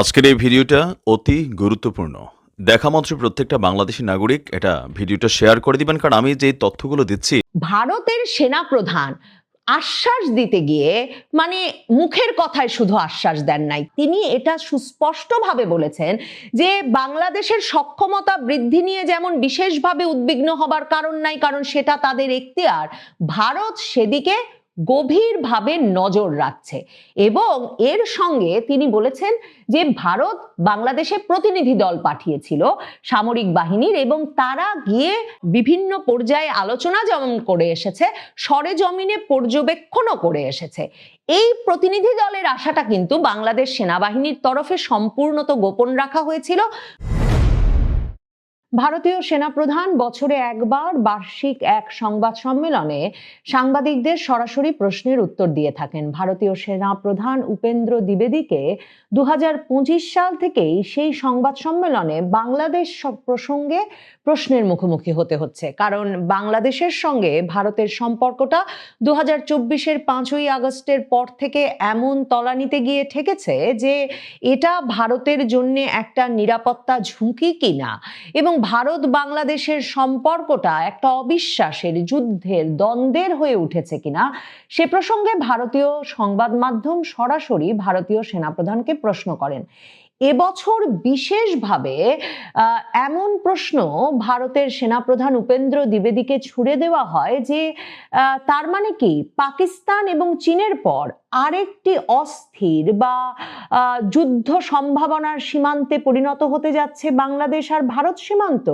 আজকের এই ভিডিওটা অতি গুরুত্বপূর্ণ। দেখা মাত্র প্রত্যেকটা বাংলাদেশি নাগরিক এটা ভিডিওটা শেয়ার করে দিবেন, কারণ আমি যে তথ্যগুলো দিচ্ছি ভারতের সেনা প্রধান আশ্বাস দিতে গিয়ে মানে মুখের কথায় শুধু আশ্বাস দেন নাই। তিনি এটা সুস্পষ্টভাবে বলেছেন যে বাংলাদেশের সক্ষমতা বৃদ্ধি নিয়ে যেমন বিশেষভাবে উদ্বিগ্ন হবার কারণ নাই, কারণ সেটা তাদের এখতিয়ার, ভারত সেদিকে গভীরভাবে নজর রাখছে এবং এর সঙ্গে তিনি বলেছেন যে ভারত বাংলাদেশে প্রতিনিধি দল পাঠিয়েছিল সামরিক বাহিনীর এবং তারা গিয়ে বিভিন্ন পর্যায়ে আলোচনা যেমন করে এসেছে, সরেজমিনে পর্যবেক্ষণও করে এসেছে। এই প্রতিনিধি দলের আশাটা কিন্তু বাংলাদেশ সেনাবাহিনীর তরফে সম্পূর্ণত গোপন রাখা হয়েছিল। ভারতীয় সেনাপ্রধান বছরে একবার বার্ষিক এক সংবাদ সম্মেলনে সাংবাদিকদের সরাসরি প্রশ্নের উত্তর দিয়ে থাকেন। ভারতীয় সেনাপ্রধান উপেন্দ্র দ্বিবেদীকে দু হাজার পঁচিশ সাল থেকেই সেই সংবাদ সম্মেলনে বাংলাদেশ প্রসঙ্গে প্রশ্নের মুখোমুখি হতে হচ্ছে। কারণ বাংলাদেশের সঙ্গে ভারতের সম্পর্কটা দু হাজার চব্বিশের পাঁচই আগস্টের পর থেকে এমন তলানিতে গিয়ে ঠেকেছে যে এটা ভারতের জন্য একটা নিরাপত্তা ঝুঁকি কিনা এবং ভারত বাংলাদেশের সম্পর্কটা একটা অবিশ্বাসের যুদ্ধের দ্বন্দ্বের হয়ে উঠেছে কিনা, সে প্রসঙ্গে ভারতীয় সংবাদ মাধ্যম সরাসরি ভারতীয় সেনাপ্রধানকে প্রশ্ন করেন। এবছর বিশেষভাবে এমন প্রশ্ন ভারতের সেনাপ্রধান উপেন্দ্র দ্বিবেদীকে ছুড়ে দেওয়া হয় যে তার মানে কি? পাকিস্তান এবং চীনের পর আরেকটি অস্থির বা যুদ্ধ সম্ভাবনার সীমান্তে পরিণত হতে যাচ্ছে বাংলাদেশ আর ভারত সীমান্ত।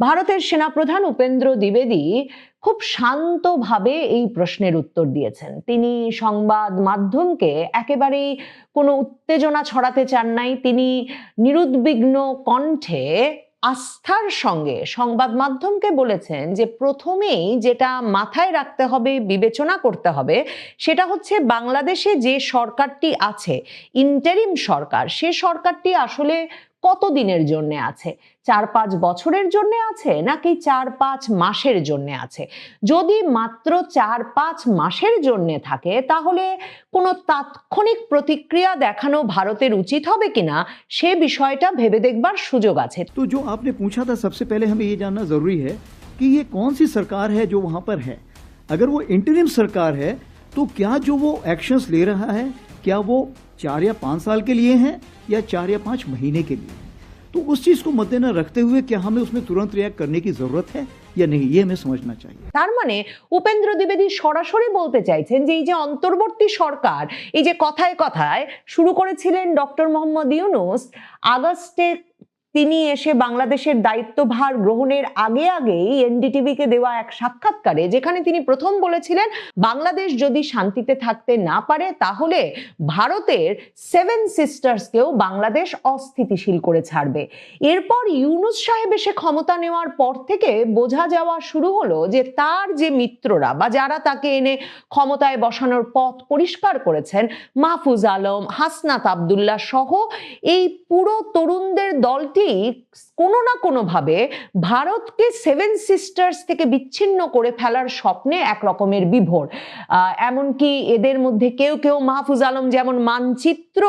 ভারতের সেনাপ্রধান উপেন্দ্র দ্বিবেদী খুব শান্তভাবে এই প্রশ্নের উত্তর দিয়েছেন। তিনি সংবাদ মাধ্যমকে একেবারেই কোনো উত্তেজনা ছড়াতে চান নাই। তিনি নিরুদ্বিগ্ন কণ্ঠে আস্থার সঙ্গে সংবাদ মাধ্যমকে বলেছেন যে প্রথমেই যেটা মাথায় রাখতে হবে, বিবেচনা করতে হবে, সেটা হচ্ছে বাংলাদেশে যে সরকারটি আছে ইন্টারিম সরকার, সে সরকারটি আসলে কত দিনের জন্য আছে চার পাঁচ বছরের জন্য আছে নাকি চার পাঁচ মাসের জন্য আছে যদি মাত্র চার পাঁচ মাসের জন্য থাকে তাহলে কোনো তাৎক্ষণিক প্রতিক্রিয়া দেখানো ভারতের উচিত হবে কিনা সে বিষয়টা ভেবে দেখবার সুযোগ আছে तो जो आपने पूछा था सबसे पहले हमें ये जानना ज़रूरी है कि ये कौन सी सरकार है जो वहाँ पर है अगर वो इंटरिम सरकार है तो क्या जो वो एक्शंस ले रहा है क्या वो चार या पाँच साल के लिए हैं या चार या पाँच महीने के लिए हैं? तो उस चीज़ को मद्देनजर रखते हुए क्या हमें उसमें तुरंत रिएक्ट करने की ज़रूरत है या नहीं ये हमें समझना चाहिए তার মানে উপেন্দ্র দ্বিবেদী সরাসরি বলতে চাইছেন যে এই যে অন্তর্বর্তী সরকার এই যে কথায় কথায় শুরু করেছিলেন ডক্টর মোহাম্মদ ইউনুস আগস্টে তিনি এসে বাংলাদেশের দায়িত্বভার গ্রহণের আগে আগেই এনডিটিভিকে দেওয়া এক সাক্ষাৎকারে, যেখানে তিনি প্রথম বলেছিলেন, বাংলাদেশ যদি শান্তিতে থাকতে না পারে, তাহলে ভারতের সেভেন সিস্টার্সকেও বাংলাদেশ অস্থিতিশীল করে ছাড়বে। এরপর ইউনুস সাহেব এসে ক্ষমতা নেওয়ার পর থেকে বোঝা যাওয়া শুরু হলো যে তার যে মিত্ররা বা যারা তাকে এনে ক্ষমতায় বসানোর পথ পরিষ্কার করেছেন, মাহফুজ আলম, হাসনাত আবদুল্লাহ সহ এই পুরো তরুণদের দলটি কোনো না কোনোভাবে ভারতকে সেভেন সিস্টার্স থেকে বিচ্ছিন্ন করে ফেলার স্বপ্নে এক রকমের বিভোর এমনকি এদের মধ্যে কেউ কেউ মাহফুজ আলম যেমন মানচিত্র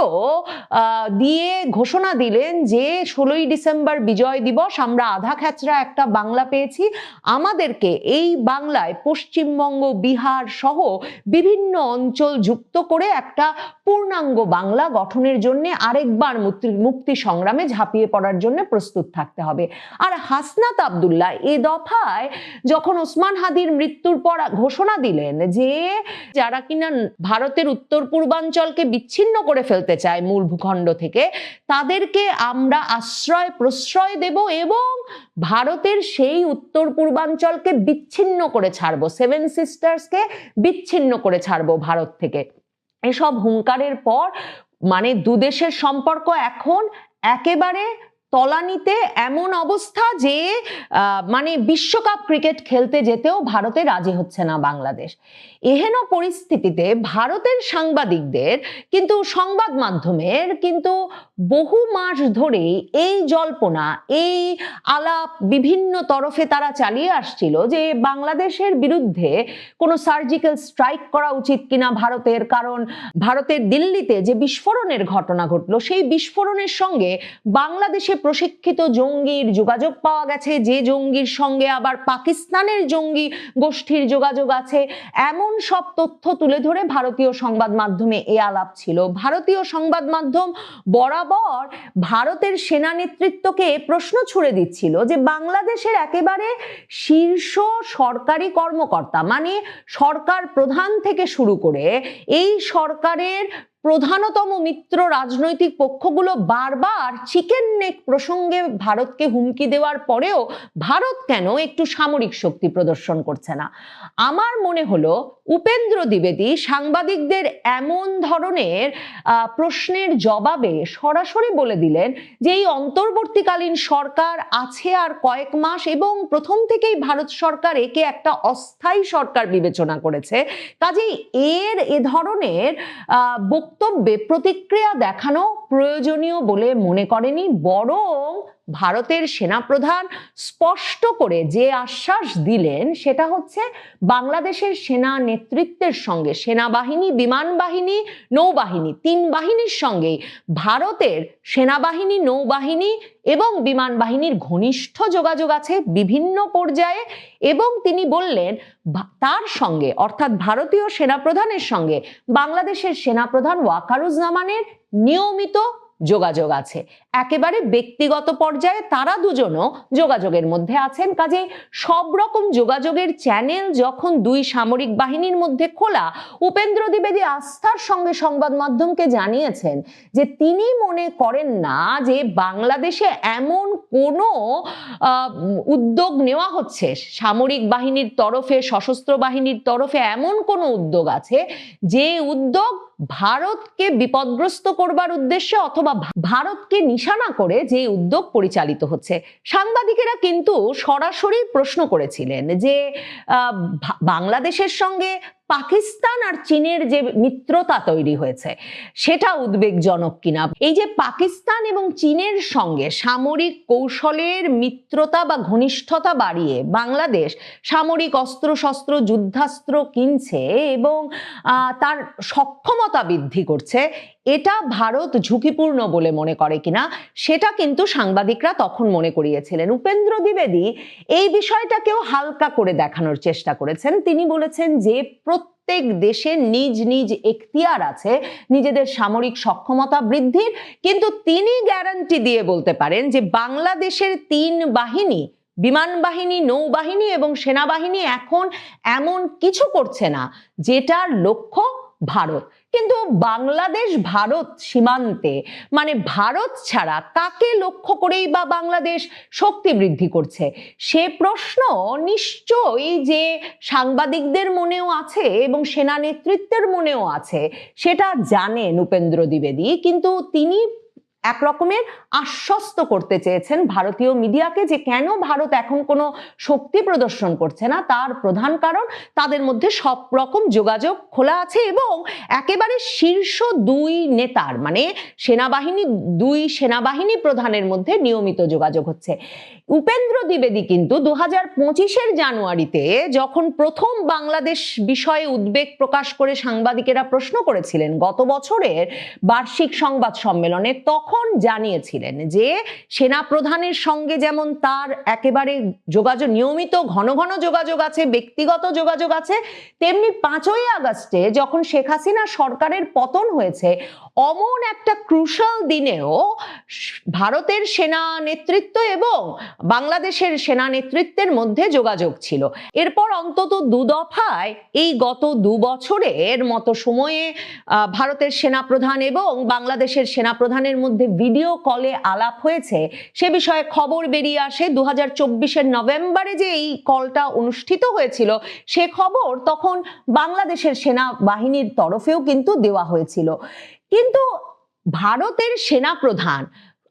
দিয়ে ঘোষণা দিলেন যে ষোলোই ডিসেম্বর বিজয় দিবস, আমরা আধা খ্যাচরা একটা বাংলা পেয়েছি। আমাদেরকে এই বাংলায় পশ্চিমবঙ্গ, বিহার সহ বিভিন্ন অঞ্চল যুক্ত করে একটা পূর্ণাঙ্গ বাংলা গঠনের জন্য আরেকবার মুক্তি- মুক্তি সংগ্রামে ঝাঁপিয়ে পড়ার জন্য প্রস্তুত থাকতে হবে। আর হাসনাত আবদুল্লাহ এ দফায় যখন ওসমান হাদির মৃত্যুর পর ঘোষণা দিলেন যে যারা কিনা ভারতের উত্তর পূর্বাঞ্চলকে বিচ্ছিন্ন করে ফেলতে চায় মূল ভূখণ্ড থেকে, তাদেরকে আমরা আশ্রয় প্রশ্রয় দেব এবং ভারতের সেই উত্তর পূর্বাঞ্চলকে বিচ্ছিন্ন করে ছাড়বো সেভেন সিস্টার্সকে বিচ্ছিন্ন করে ছাড়বো ভারত থেকে। এসব হুঙ্কারের পর মানে দুদেশের সম্পর্ক এখন একেবারে তলানিতে এমন অবস্থা যে মানে বিশ্বকাপ ক্রিকেট খেলতে যেতেও ভারতে রাজি হচ্ছে না বাংলাদেশ। এহেন পরিস্থিতিতে ভারতের সাংবাদিকদের, কিন্তু সংবাদ মাধ্যমের কিন্তু বহু মাস ধরে এই জল্পনা, এই আলাপ বিভিন্ন তরফে তারা চালিয়ে আসছিল যে, বাংলাদেশের বিরুদ্ধে কোনো সার্জিক্যাল স্ট্রাইক করা উচিত কিনা ভারতের। কারণ ভারতের দিল্লিতে যে বিস্ফোরণের ঘটনা ঘটলো, সেই বিস্ফোরণের সঙ্গে বাংলাদেশে প্রশিক্ষিত জঙ্গির যোগাযোগ পাওয়া গেছে। যে জঙ্গির সঙ্গে আবার পাকিস্তানের জঙ্গি গোষ্ঠীর যোগাযোগ আছে। এমন সব তথ্য তুলে ধরে ভারতীয় সংবাদ মাধ্যমে এ আলাপ ছিল। ভারতীয় সংবাদ মাধ্যম বরাবর ভারতের সেনা নেতৃত্বকে প্রশ্ন ছুড়ে দিচ্ছিল যে বাংলাদেশের একেবারে শীর্ষ সরকারি কর্মকর্তা মানে সরকার প্রধান থেকে শুরু করে এই সরকারের প্রধানতম মিত্র রাজনৈতিক পক্ষগুলো বারবার চিকেন নেক প্রসঙ্গে ভারতকে হুমকি দেওয়ার পরেও ভারত কেন একটু সামরিক শক্তি প্রদর্শন করছে না? আমার মনে হলো উপেন্দ্র দ্বিবেদী সাংবাদিকদের এমন ধরনের প্রশ্নের জবাবে সরাসরি বলে দিলেন যে এই অন্তর্বর্তীকালীন সরকার আছে আর কয়েক মাস এবং প্রথম থেকেই ভারত সরকার একে একটা অস্থায়ী সরকার বিবেচনা করেছে। কাজেই এর এ ধরনের আহ, বক্তব্যে প্রতিক্রিয়া দেখানো প্রয়োজনীয় বলে মনে করেনি বরং ভারতের সেনাপ্রধান স্পষ্ট করে যে আশ্বাস দিলেন সেটা হচ্ছে বাংলাদেশের সেনা নেতৃত্বের সঙ্গে, সেনাবাহিনী, বিমান বাহিনী, নৌবাহিনী, তিন বাহিনীর সঙ্গেই ভারতের সেনাবাহিনী, নৌবাহিনী এবং বিমান বাহিনীর ঘনিষ্ঠ যোগাযোগ আছে বিভিন্ন পর্যায়ে এবং তিনি বললেন তার সঙ্গে অর্থাৎ ভারতীয় সেনাপ্রধানের সঙ্গে বাংলাদেশের সেনাপ্রধান ওয়াকারুজ্জামানের নিয়মিত যোগাযোগ আছে। একেবারে ব্যক্তিগত পর্যায়ে তারা দুজনও যোগাযোগের মধ্যে আছেন। কাজে সব রকম যোগাযোগের চ্যানেল যখন দুই সামরিক বাহিনীর মধ্যে খোলা, উপেন্দ্র দ্বিবেদী আস্থার সঙ্গে সংবাদ মাধ্যমকে জানিয়েছেন যে তিনি মনে করেন না যে বাংলাদেশে এমন কোনো উদ্যোগ নেওয়া হচ্ছে। সামরিক বাহিনীর তরফে, সশস্ত্র বাহিনীর তরফে এমন কোনো উদ্যোগ আছে যে উদ্যোগ ভারতকে বিপদগ্রস্ত করবার উদ্দেশ্যে অথবা ভারতকে ভারতকে নিশানা করে যে উদ্যোগ পরিচালিত হচ্ছে। সাংবাদিকেরা কিন্তু সরাসরি প্রশ্ন করেছিলেন যে বাংলাদেশের সঙ্গে পাকিস্তান আর চীনের যে মিত্রতা তৈরি হয়েছে, সেটা উদ্বেগজনক কিনা? এই যে পাকিস্তান এবং চীনের সঙ্গে সামরিক কৌশলের মিত্রতা বা ঘনিষ্ঠতা বাড়িয়ে বাংলাদেশ সামরিক অস্ত্র শস্ত্র যুদ্ধাস্ত্র কিনছে এবং তার সক্ষমতা বৃদ্ধি করছে, এটা ভারত ঝুঁকিপূর্ণ বলে মনে করে কিনা? সেটা কিন্তু সাংবাদিকরা তখন মনে করিয়েছিলেন। উপেন্দ্র দ্বিবেদী এই বিষয়টাকেও হালকা করে দেখানোর চেষ্টা করেছেন। তিনি বলেছেন যে প্রত্যেক দেশের নিজ নিজ এখতিয়ার আছে, নিজেদের সামরিক সক্ষমতা বৃদ্ধির, কিন্তু তিনি গ্যারান্টি দিয়ে বলতে পারেন যে বাংলাদেশের তিন বাহিনী, বিমান বাহিনী, নৌবাহিনী এবং সেনাবাহিনী এখন এমন কিছু করছে না, যেটার লক্ষ্য ভারত। কিন্তু বাংলাদেশ ভারত সীমান্তে মানে ভারত ছাড়া কাকে লক্ষ্য করেই বা বাংলাদেশ শক্তি বৃদ্ধি করছে? সে প্রশ্ন নিশ্চয়ই যে সাংবাদিকদের মনেও আছে এবং সেনা নেতৃত্বের মনেও আছে, সেটা জানেন উপেন্দ্র দ্বিবেদী। কিন্তু তিনি এক রকমের আশ্বস্ত করতে চেয়েছেন ভারতীয় মিডিয়াকে যে কেন ভারত এখন কোনো শক্তি প্রদর্শন করছে না, তার প্রধান কারণ তাদের মধ্যে সব রকম যোগাযোগ খোলা আছে এবং একেবারে শীর্ষ দুই নেতার মানে সেনাবাহিনী, দুই সেনাবাহিনী প্রধানের মধ্যে নিয়মিত যোগাযোগ হচ্ছে। উপেন্দ্র দ্বিবেদী কিন্তু দু হাজার পঁচিশের জানুয়ারিতে যখন প্রথম বাংলাদেশ বিষয়ে উদ্বেগ প্রকাশ করে সাংবাদিকেরা প্রশ্ন করেছিলেন গত বছরের বার্ষিক সংবাদ সম্মেলনে, তখন জানিয়েছিলেন যে সেনা প্রধানের সঙ্গে যেমন তার একেবারে যোগাযোগ, নিয়মিত ঘন ঘন যোগাযোগ আছে, ব্যক্তিগত যোগাযোগ আছে, তেমনি পাঁচই আগস্টে যখন শেখ হাসিনা সরকারের পতন হয়েছে, অমন একটা ক্রুশাল দিনেও ভারতের সেনা নেতৃত্ব এবং বাংলাদেশের সেনা নেতৃত্বের মধ্যে যোগাযোগ ছিল। এরপর অন্তত দু দফায় এই গত দু বছরের মতো সময়ে ভারতের সেনাপ্রধান এবং বাংলাদেশের সেনাপ্রধানের মধ্যে ভিডিও কলে আলাপ হয়েছে, সে বিষয়ে খবর বেরিয়ে আসে দু হাজার নভেম্বরে যে এই কলটা অনুষ্ঠিত হয়েছিল, সে খবর তখন বাংলাদেশের সেনা বাহিনীর তরফেও কিন্তু দেওয়া হয়েছিল। কিন্তু ভারতের সেনাপ্রধান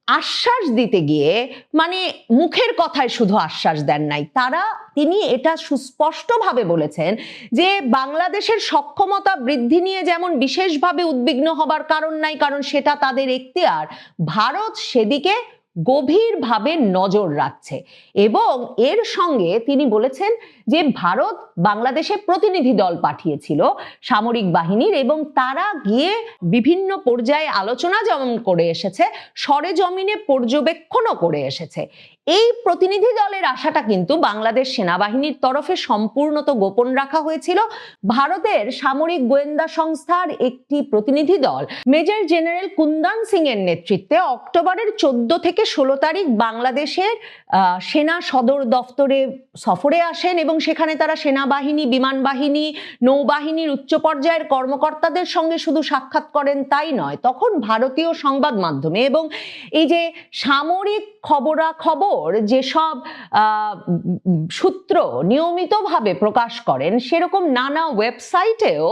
আশ্বাস দিতে গিয়ে মানে মুখের কথায় শুধু আশ্বাস দেন নাই। তারা, তিনি এটা সুস্পষ্টভাবে বলেছেন যে বাংলাদেশের সক্ষমতা বৃদ্ধি নিয়ে যেমন বিশেষভাবে উদ্বিগ্ন হবার কারণ নাই, কারণ সেটা তাদের এখতিয়ার, ভারত সেদিকে গভীরভাবে নজর রাখছে। এবং এর সঙ্গে তিনি বলেছেন যে, ভারত বাংলাদেশে প্রতিনিধি দল পাঠিয়েছিল সামরিক বাহিনীর এবং তারা গিয়ে বিভিন্ন পর্যায়ে আলোচনা যেমন করে এসেছে, সরেজমিনে পর্যবেক্ষণও করে এসেছে। এই প্রতিনিধি দলের আশাটা কিন্তু বাংলাদেশ সেনাবাহিনীর তরফে সম্পূর্ণত গোপন রাখা হয়েছিল। ভারতের সামরিক গোয়েন্দা সংস্থার একটি প্রতিনিধি দল, মেজর জেনারেল কুন্দান সিং এর নেতৃত্বে অক্টোবরের চোদ্দ থেকে ষোলো তারিখ বাংলাদেশের সেনা সদর দফতরে সফরে আসেন এবং সেখানে তারা সেনাবাহিনী, বিমান বাহিনী, নৌবাহিনীর উচ্চ পর্যায়ের কর্মকর্তাদের সঙ্গে শুধু সাক্ষাৎ করেন তাই নয়, তখন ভারতীয় সংবাদ মাধ্যমে এবং এই যে সামরিক খবরাখবর যেসব আহ, উম, সূত্র নিয়মিতভাবে প্রকাশ করেন সেরকম নানা ওয়েবসাইটেও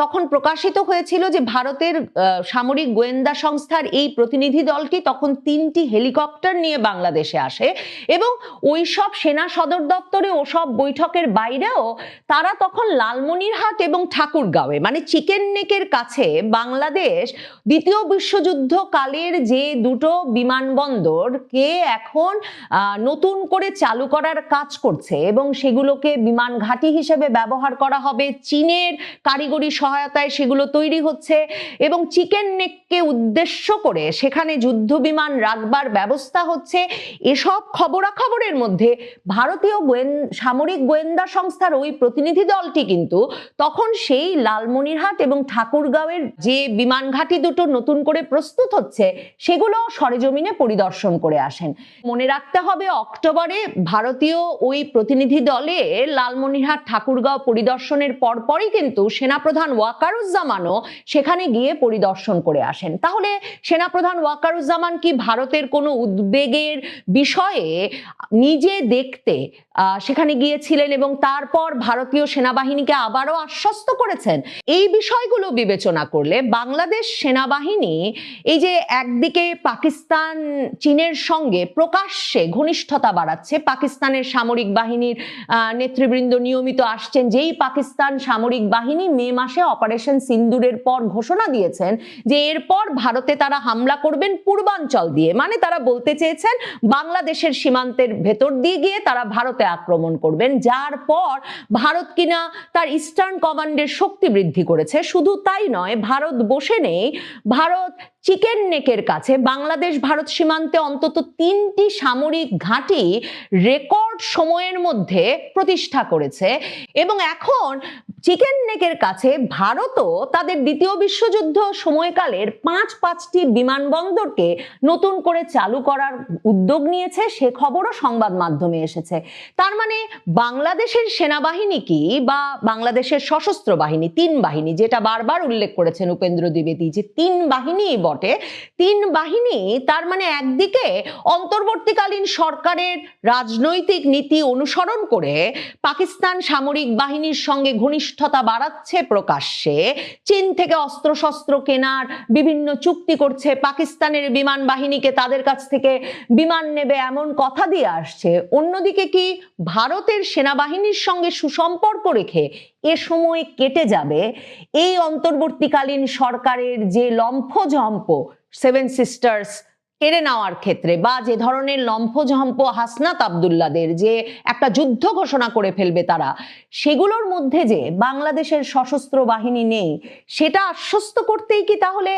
তখন প্রকাশিত হয়েছিল যে ভারতের সামরিক গোয়েন্দা সংস্থার এই প্রতিনিধি দলটি তখন তিনটি হেলিকপ্টার নিয়ে বাংলাদেশে আসে এবং ওই সব সেনা সদর দপ্তরে ওসব বৈঠকের বাইরেও তারা তখন লালমনিরহাট এবং ঠাকুরগাঁওয়ে মানে চিকেন নেকের কাছে বাংলাদেশ দ্বিতীয় বিশ্বযুদ্ধ কালের যে দুটো বিমানবন্দরকে এখন আহ, নতুন করে চালু করার কাজ করছে এবং সেগুলোকে বিমান ঘাঁটি হিসেবে ব্যবহার করা হবে। চীনের কারিগরি সহায়তায় সেগুলো তৈরি হচ্ছে এবং চিকেন নেককে উদ্দেশ্য করে সেখানে যুদ্ধ বিমান রাখবার ব্যবস্থা হচ্ছে। এসব খবরাখবরের মধ্যে ভারতীয় গোয়েন, সামরিক গোয়েন্দা সংস্থার ওই প্রতিনিধি দলটি কিন্তু তখন সেই লালমনিরহাট এবং ঠাকুরগাঁওয়ের যে বিমান ঘাঁটি দুটো নতুন করে প্রস্তুত হচ্ছে, সেগুলো সরেজমিনে পরিদর্শন করে আসেন। মনে রাখতে হবে অক্টোবরে। ভারতীয় ওই প্রতিনিধি দলে লালমনিরহাট ঠাকুরগাঁও পরিদর্শনের পরপরই কিন্তু সেনাপ্রধান ওয়াকারুজ্জামানও সেখানে গিয়ে পরিদর্শন করে আসেন। তাহলে সেনাপ্রধান ওয়াকারুজ্জামান কি ভারতের কোনো উদ্বেগের বিষয়ে নিজে দেখতে সেখানে গিয়েছিলেন এবং তারপর ভারতীয় সেনাবাহিনীকে আবারও আশ্বস্ত করেছেন? এই বিষয়গুলো বিবেচনা করলে বাংলাদেশ সেনাবাহিনী এই যে একদিকে পাকিস্তান, চীনের সঙ্গে প্রকাশ্যে ঘনিষ্ঠতা বাড়াচ্ছে। পাকিস্তানের সামরিক বাহিনীর নেতৃবৃন্দ নিয়মিত আসছেন। যেই পাকিস্তান সামরিক বাহিনী মে মাসে অপারেশন সিন্দুরের পর ঘোষণা দিয়েছেন যে এরপর ভারতে তারা হামলা করবেন পূর্বাঞ্চল দিয়ে। মানে তারা বলতে চেয়েছেন, বাংলাদেশের সীমান্তের ভেতর দিয়ে গিয়ে তারা ভারতে আক্রমণ করবেন। যার পর ভারত কিনা তার ইস্টার্ন কমান্ডের শক্তি বৃদ্ধি করেছে। শুধু তাই নয়, ভারত বসে নেই, ভারত চিকেন নেকের কাছে। বাংলাদেশ ভারত সীমান্তে অন্তত তিনটি সামরিক ঘাঁটি রেকর্ড সময়ের মধ্যে প্রতিষ্ঠা করেছে এবং এখন চিকেন নেকের কাছে ভারতও তাদের দ্বিতীয় বিশ্বযুদ্ধ সময়কালের পাঁচ পাঁচটি বিমানবন্দরকে নতুন করে চালু করার উদ্যোগ নিয়েছে, সে খবরও সংবাদ মাধ্যমে এসেছে। তার মানে বাংলাদেশের সেনাবাহিনী কি বা বাংলাদেশের সশস্ত্র বাহিনী, তিন বাহিনী, যেটা বারবার উল্লেখ করেছেন উপেন্দ্র দ্বিবেদী, যে তিন বাহিনী বটে, তিন বাহিনী তার মানে একদিকে অন্তর্বর্তীকালীন সরকারের রাজনৈতিক নীতি অনুসরণ করে পাকিস্তান সামরিক বাহিনীর সঙ্গে ঘনিষ্ঠতা বাড়াচ্ছে প্রকাশ্যে। চীন থেকে অস্ত্রশস্ত্র কেনার বিভিন্ন চুক্তি করছে পাকিস্তানের বিমান বাহিনীকে তাদের কাছ থেকে বিমান নেবে এমন কথা দিয়ে আসছে। অন্যদিকে কি ভারতের সেনাবাহিনীর সঙ্গে সুসম্পর্ক রেখে এ সময় কেটে যাবে? এই অন্তর্বর্তীকালীন সরকারের যে লম্ফঝম্প সেভেন সিস্টার্স কেড়ে নেওয়ার ক্ষেত্রে বা যে ধরনের লম্ফঝম্প হাসনাত আবদুল্লাদের যে একটা যুদ্ধ ঘোষণা করে ফেলবে তারা, সেগুলোর মধ্যে যে বাংলাদেশের সশস্ত্র বাহিনী নেই, সেটা আশ্বস্ত করতেই কি তাহলে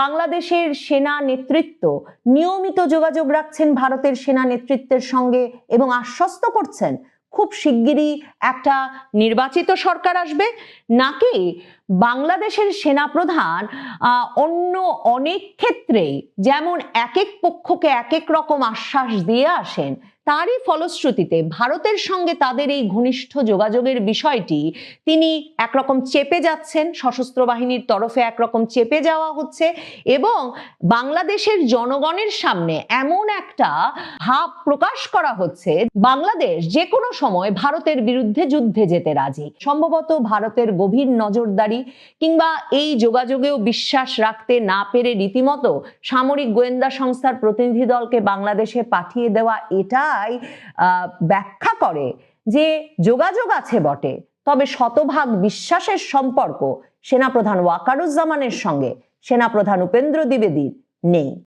বাংলাদেশের সেনা নেতৃত্ব নিয়মিত যোগাযোগ রাখছেন ভারতের সেনা নেতৃত্বের সঙ্গে এবং আশ্বস্ত করছেন খুব শিগগিরই একটা নির্বাচিত সরকার আসবে। নাকি বাংলাদেশের সেনাপ্রধান অন্য অনেক ক্ষেত্রেই যেমন এক এক পক্ষকে এক এক রকম আশ্বাস দিয়ে আসেন তারই ফলশ্রুতিতে ভারতের সঙ্গে তাদের এই ঘনিষ্ঠ যোগাযোগের বিষয়টি তিনি একরকম চেপে যাচ্ছেন, সশস্ত্র বাহিনীর তরফে একরকম চেপে যাওয়া হচ্ছে এবং বাংলাদেশের জনগণের সামনে এমন একটা ভাব প্রকাশ করা হচ্ছে, বাংলাদেশ যে কোনো সময় ভারতের বিরুদ্ধে যুদ্ধে যেতে রাজি। সম্ভবত ভারতের গভীর নজরদারি কিংবা এই যোগাযোগেও বিশ্বাস রাখতে না পেরে রীতিমতো সামরিক গোয়েন্দা সংস্থার প্রতিনিধি দলকে বাংলাদেশে পাঠিয়ে দেওয়া এটাই আহ, ব্যাখ্যা করে যে যোগাযোগ আছে বটে। তবে শতভাগ বিশ্বাসের সম্পর্ক সেনাপ্রধান ওয়াকারুজ্জামানের সঙ্গে সেনাপ্রধান উপেন্দ্র দ্বিবেদীর নেই।